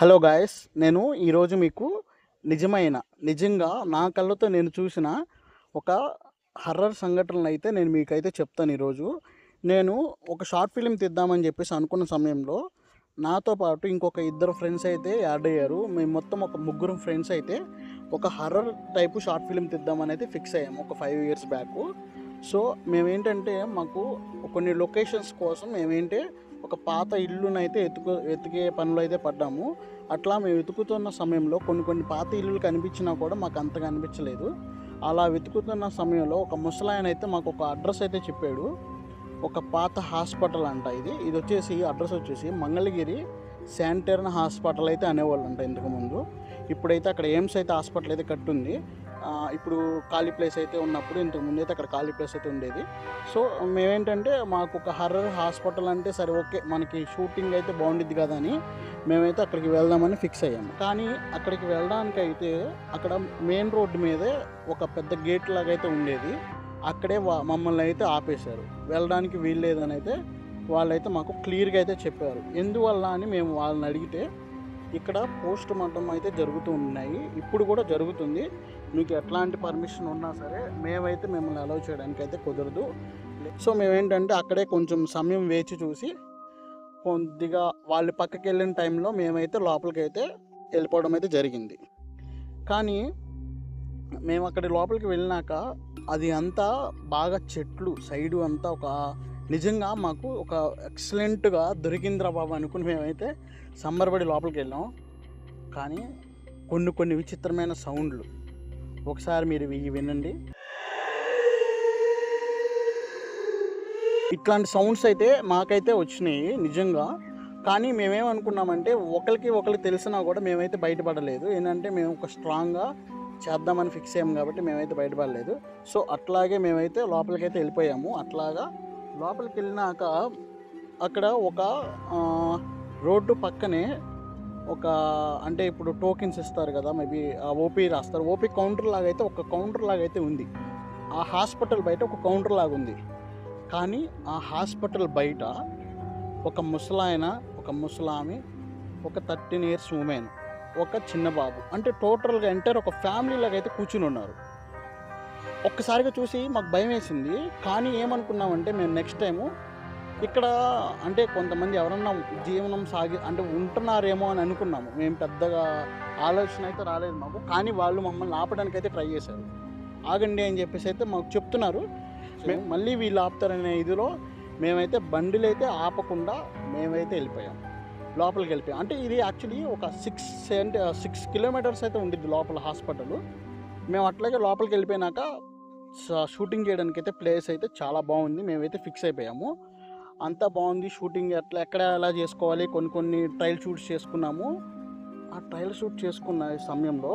Hello guys నేను ఈరోజు మీకు నిజమైన నిజంగా నా కళ్ళతో నేను చూసిన ఒక హర్రర్ సంఘటనలు అయితే నేను మీకైతే చెప్తాను ఈరోజు. నేను ఒక షార్ట్ ఫిలిం తీద్దామని చెప్పేసి అనుకున్న సమయంలో నాతో పాటు ఇంకొక ఇద్దరు ఫ్రెండ్స్ అయితే యాడ్ అయ్యారు. మేము మొత్తం ఒక ముగ్గురు ఫ్రెండ్స్ అయితే ఒక హర్రర్ టైపు షార్ట్ ఫిలిం తీద్దామని అయితే ఫిక్స్ అయ్యాము ఒక ఫైవ్ ఇయర్స్ బ్యాక్. సో మేమేంటంటే మాకు కొన్ని లొకేషన్స్ కోసం మేమేంటే ఒక పాత ఇల్లునైతే ఎత్తుకు వెతికే పనులు అయితే పడ్డాము. అట్లా మేము వెతుకుతున్న సమయంలో కొన్ని కొన్ని పాత ఇల్లులు కనిపించినా కూడా మాకు అంతగా అనిపించలేదు. అలా వెతుకుతున్న సమయంలో ఒక ముసలాయన అయితే మాకు ఒక అడ్రస్ అయితే చెప్పాడు. ఒక పాత హాస్పిటల్ అంట ఇది. ఇది వచ్చేసి అడ్రస్ వచ్చేసి మంగళగిరి శానిటర్న్ హాస్పిటల్ అయితే అనేవాళ్ళు అంట ఇంతకుముందు ఇప్పుడైతే అక్కడ ఎయిమ్స్ అయితే హాస్పిటల్ అయితే కట్టుంది. ఇప్పుడు ఖాళీ ప్లేస్ అయితే ఉన్నప్పుడు ఇంతకు ముందు అయితే అక్కడ ఖాళీ ప్లేస్ అయితే ఉండేది. సో మేమేంటంటే మాకు ఒక హర్రర్ హాస్పిటల్ అంటే సరే ఓకే మనకి షూటింగ్ అయితే బాగుండిద్ది కదా అని మేమైతే అక్కడికి వెళ్దామని ఫిక్స్ అయ్యాము కానీ అక్కడికి వెళ్ళడానికి అయితే అక్కడ మెయిన్ రోడ్డు మీదే ఒక పెద్ద గేట్ లాగా అయితే ఉండేది. అక్కడే మమ్మల్ని అయితే ఆపేశారు. వెళ్ళడానికి వీల్లేదని అయితే వాళ్ళైతే మాకు క్లియర్గా అయితే చెప్పారు. ఎందువల్ల అని మేము వాళ్ళని అడిగితే ఇక్కడ పోస్ట్ మార్టం అయితే జరుగుతూ ఉన్నాయి. ఇప్పుడు కూడా జరుగుతుంది. మీకు ఎట్లాంటి పర్మిషన్ ఉన్నా సరే మేమైతే మిమ్మల్ని అలౌ చేయడానికి అయితే కుదరదు. సో మేమేంటంటే అక్కడే కొంచెం సమయం వేచి చూసి కొద్దిగా వాళ్ళు పక్కకి వెళ్ళిన టైంలో మేమైతే లోపలికి అయితే వెళ్ళిపోవడం అయితే జరిగింది. కానీ మేము అక్కడి లోపలికి వెళ్ళినాక అది అంతా బాగా చెట్లు సైడు అంతా ఒక నిజంగా మాకు ఒక ఎక్సలెంట్గా దొరికిందిరా బాబు అనుకుని మేమైతే సంబరపడి లోపలికి వెళ్ళాం. కానీ కొన్ని కొన్ని విచిత్రమైన సౌండ్లు ఒకసారి మీరు ఇవి వినండి. ఇట్లాంటి సౌండ్స్ అయితే మాకైతే వచ్చినాయి నిజంగా. కానీ మేమేమనుకున్నామంటే ఒకరికి ఒకరికి తెలిసినా కూడా మేమైతే బయటపడలేదు. ఏంటంటే మేము ఒక స్ట్రాంగ్గా చేద్దామని ఫిక్స్ అయ్యాము కాబట్టి మేమైతే బయటపడలేదు. సో అట్లాగే మేమైతే లోపలికి అయితే వెళ్ళిపోయాము. అట్లాగా లోపలికి వెళ్ళినాక అక్కడ ఒక రోడ్డు పక్కనే ఒక అంటే ఇప్పుడు టోకెన్స్ ఇస్తారు కదా మేబీ ఓపీ రాస్తారు. ఓపీ కౌంటర్ లాగా అయితే ఒక కౌంటర్ లాగా అయితే ఉంది. ఆ హాస్పిటల్ బయట ఒక కౌంటర్ లాగా ఉంది కానీ ఆ హాస్పిటల్ బయట ఒక ముసలాయన ఒక ముసలామి ఒక థర్టీన్ ఇయర్స్ ఉమెన్ ఒక చిన్న బాబు అంటే టోటల్గా ఎంటర్ ఒక ఫ్యామిలీ లాగా అయితే కూర్చుని ఉన్నారు. ఒక్కసారిగా చూసి మాకు భయం వేసింది కానీ ఏమనుకున్నామంటే మేము నెక్స్ట్ టైము ఇక్కడ అంటే కొంతమంది ఎవరన్నా జీవనం సాగి అంటే ఉంటున్నారేమో అని అనుకున్నాము. మేము పెద్దగా ఆలోచన అయితే రాలేదు మాకు. కానీ వాళ్ళు మమ్మల్ని ఆపడానికి అయితే ట్రై చేశారు. ఆగండి అని చెప్పేసి అయితే మాకు చెప్తున్నారు. మేము మళ్ళీ వీళ్ళు ఆపుతారనే ఇదిలో మేమైతే బండిలు అయితే ఆపకుండా మేమైతే వెళ్ళిపోయాం. లోపలికి వెళ్ళిపోయాం. అంటే ఇది యాక్చువల్లీ ఒక సిక్స్ అంటే సిక్స్ కిలోమీటర్స్ అయితే ఉండిద్ది లోపల హాస్పిటల్. మేము అట్లాగే లోపలికి వెళ్ళిపోయినాక షూటింగ్ చేయడానికి అయితే ప్లేస్ అయితే చాలా బాగుంది. మేమైతే ఫిక్స్ అయిపోయాము. అంతా బాగుంది షూటింగ్. ఎట్లా ఎక్కడ ఎలా చేసుకోవాలి? కొన్ని కొన్ని ట్రయల్ షూట్స్ చేసుకున్నాము. ఆ ట్రయల్ షూట్ చేసుకున్న సమయంలో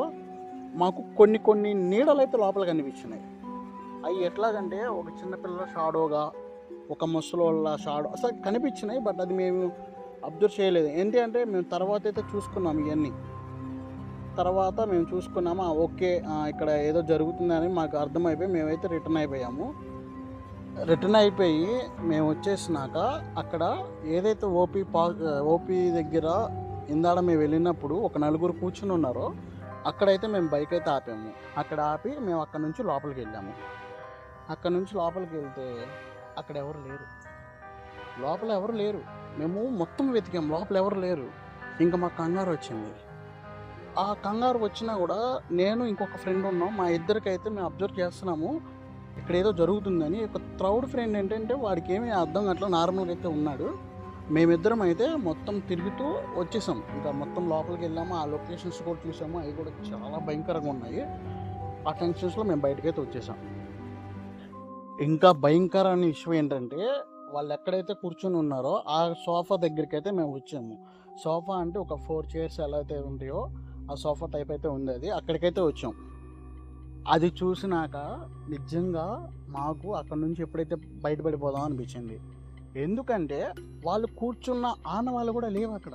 మాకు కొన్ని కొన్ని నీడలు అయితే లోపల కనిపించినాయి. అవి ఎట్లాగంటే ఒక చిన్నపిల్లల షాడోగా ఒక ముసలోళ్ళ షాడో అసలు కనిపించినాయి బట్ అది మేము అబ్జర్వ్ చేయలేదు. ఏంటి అంటే మేము తర్వాత అయితే చూసుకున్నాము ఇవన్నీ తర్వాత మేము చూసుకున్నాము ఓకే ఇక్కడ ఏదో జరుగుతుందని మాకు అర్థమైపోయి మేమైతే రిటర్న్ అయిపోయాము. రిటర్న్ అయిపోయి మేము వచ్చేసినాక అక్కడ ఏదైతే ఓపీ పా ఓపీ దగ్గర ఇందాడ మేము వెళ్ళినప్పుడు ఒక నలుగురు కూర్చుని ఉన్నారో అక్కడైతే మేము బైక్ అయితే ఆపాము. అక్కడ ఆపి మేము అక్కడ నుంచి లోపలికి వెళ్ళాము. అక్కడ నుంచి లోపలికి వెళ్తే అక్కడ ఎవరు లేరు. లోపల ఎవరు లేరు. మేము మొత్తం వెతికాము లోపల ఎవరు లేరు. ఇంకా మా కంగారు వచ్చింది. ఆ కంగారు వచ్చినా కూడా నేను ఇంకొక ఫ్రెండ్ ఉన్నాం. మా ఇద్దరికైతే మేము అబ్జర్వ్ చేస్తున్నాము. ఇక్కడ ఏదో జరుగుతుందని ఒక త్రౌడ్ ఫ్రెండ్ ఏంటంటే వాడికి ఏమీ అర్థం అట్లా నార్మల్గా అయితే ఉన్నాడు. మేమిద్దరం అయితే మొత్తం తిరుగుతూ వచ్చేసాం. ఇంకా మొత్తం లోపలికి వెళ్ళాము ఆ లొకేషన్స్ కూడా చూసాము అవి కూడా చాలా భయంకరంగా ఉన్నాయి. ఆ టెన్షన్స్లో మేము బయటకైతే వచ్చేసాం. ఇంకా భయంకరమైన విషయం ఏంటంటే వాళ్ళు ఎక్కడైతే కూర్చొని ఉన్నారో ఆ సోఫా దగ్గరికి అయితే మేము వచ్చాము. సోఫా అంటే ఒక ఫోర్ చైర్స్ ఎలా అయితే ఉంటాయో ఆ సోఫా టైప్ అయితే ఉంది అది. అక్కడికైతే వచ్చాం. అది చూసినాక నిజంగా మాకు అక్కడ నుంచి ఎప్పుడైతే బయటపడిపోదాం అనిపించింది. ఎందుకంటే వాళ్ళు కూర్చున్న ఆనవాళ్ళు కూడా లేవు అక్కడ.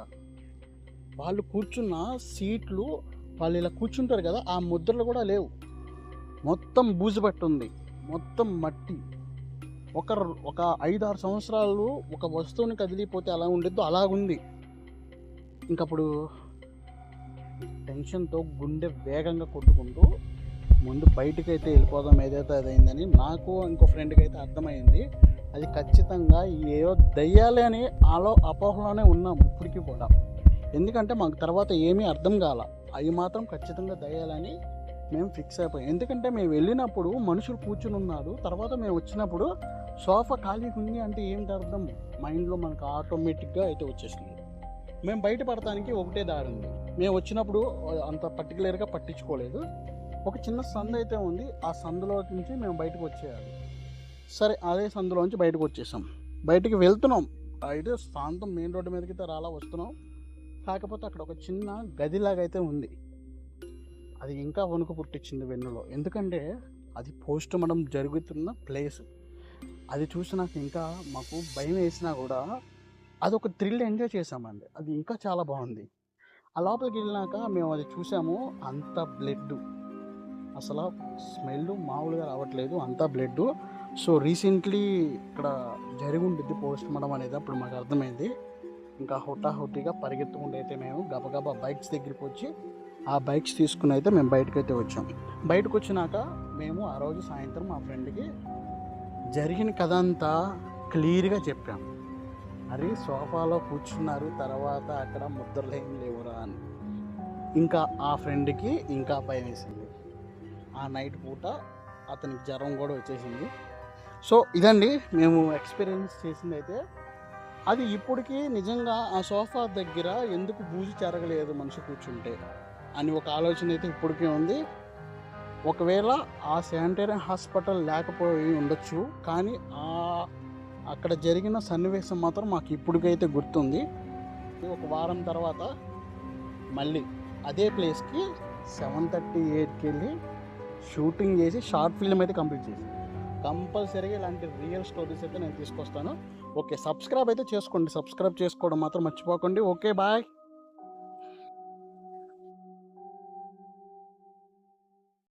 వాళ్ళు కూర్చున్న సీట్లు వాళ్ళు ఇలా కూర్చుంటారు కదా ఆ ముద్రలు కూడా లేవు. మొత్తం బూజు పట్టి ఉంది. మొత్తం మట్టి. ఒక ఒక ఐదు ఆరు సంవత్సరాలు ఒక వస్తువుని కదిలిపోతే అలా ఉండిద్దో అలాగుంది. ఇంకప్పుడు టెన్షన్తో గుండె వేగంగా కొట్టుకుంటూ ముందు బయటకు అయితే వెళ్ళిపోదాం ఏదైతే అదైందని నాకు ఇంకో ఫ్రెండ్కి అయితే అర్థమైంది. అది ఖచ్చితంగా ఏదో దయ్యాలే అని ఆలో అపోహలోనే ఉన్నాం ఇప్పటికీ కూడా. ఎందుకంటే మాకు తర్వాత ఏమీ అర్థం కాల. అవి మాత్రం ఖచ్చితంగా దయ్యాలని మేము ఫిక్స్ అయిపోయాం. ఎందుకంటే మేము వెళ్ళినప్పుడు మనుషులు కూర్చుని ఉన్నారు. తర్వాత మేము వచ్చినప్పుడు సోఫా ఖాళీగా ఉంది అంటే ఏంటి అర్థం? మైండ్లో మనకు ఆటోమేటిక్గా అయితే వచ్చేసింది మేము బయటపడటానికి ఒకటే దారి ఉంది. మేము వచ్చినప్పుడు అంత పర్టికులర్గా పట్టించుకోలేదు. ఒక చిన్న సందు అయితే ఉంది. ఆ సందులో నుంచి మేము బయటకు వచ్చేయాలి. సరే అదే సందులోంచి బయటకు వచ్చేసాం. బయటికి వెళ్తున్నాం. అయితే సాంతం మెయిన్ రోడ్డు మీదకి అయితే రాలా వస్తున్నాం. కాకపోతే అక్కడ ఒక చిన్న గదిలాగా అయితే ఉంది. అది ఇంకా వణుకు పుట్టించింది వెన్నులో. ఎందుకంటే అది పోస్ట్ మనం జరుగుతున్న ప్లేస్. అది చూసి నాకు ఇంకా మాకు భయం వేసినా కూడా అది ఒక థ్రిల్ ఎంజాయ్ చేసామండి అది ఇంకా చాలా బాగుంది. ఆ లోపలికి వెళ్ళినాక మేము అది చూసాము. అంత బ్లడ్ అసలు స్మెల్ మామూలుగా రావట్లేదు అంతా బ్లడ్ సో రీసెంట్లీ ఇక్కడ జరిగి ఉంటుంది పోస్ట్ మార్టం అనేది అప్పుడు మాకు అర్థమైంది. ఇంకా హుటాహుటిగా పరిగెత్తుకుంటూ అయితే మేము గబగబా బైక్స్ దగ్గరికి వచ్చి ఆ బైక్స్ తీసుకుని అయితే మేము బయటకు అయితే వచ్చాం. బయటకు వచ్చినాక మేము ఆ రోజు సాయంత్రం మా ఫ్రెండ్కి జరిగిన కథ అంతా క్లియర్గా చెప్పాం. అరే సోఫాలో కూర్చున్నారు తర్వాత అక్కడ ముద్రలు ఏం లేవురా అని. ఇంకా ఆ ఫ్రెండ్కి ఇంకా భయం వేసింది ఆ నైట్ పూట అతనికి జ్వరం కూడా వచ్చేసింది. సో ఇదండి మేము ఎక్స్పీరియన్స్ చేసింది అయితే అది ఇప్పటికీ నిజంగా ఆ సోఫా దగ్గర ఎందుకు బూజు చెరగలేదు మనిషి కూర్చుంటే అని ఒక ఆలోచన అయితే ఇప్పటికీ ఉంది. ఒకవేళ ఆ శానిటరీ హాస్పిటల్ లేకపోయి ఉండొచ్చు కానీ ఆ అక్కడ జరిగిన సన్నివేశం మాత్రం మాకు ఇప్పటికైతే గుర్తుంది. ఒక వారం తర్వాత మళ్ళీ అదే ప్లేస్కి సెవెన్ థర్టీ ఎయిట్కి వెళ్ళి షూటింగ్ చేసి షార్ట్ ఫిల్మ్ అయితే కంప్లీట్ చేసి. కంపల్సరీగా ఇలాంటి రియల్ స్టోరీస్ అయితే నేను తీసుకొస్తాను. ఓకే సబ్స్క్రైబ్ అయితే చేసుకోండి. సబ్స్క్రైబ్ చేసుకోవడం మాత్రం మర్చిపోకండి. Okay bye.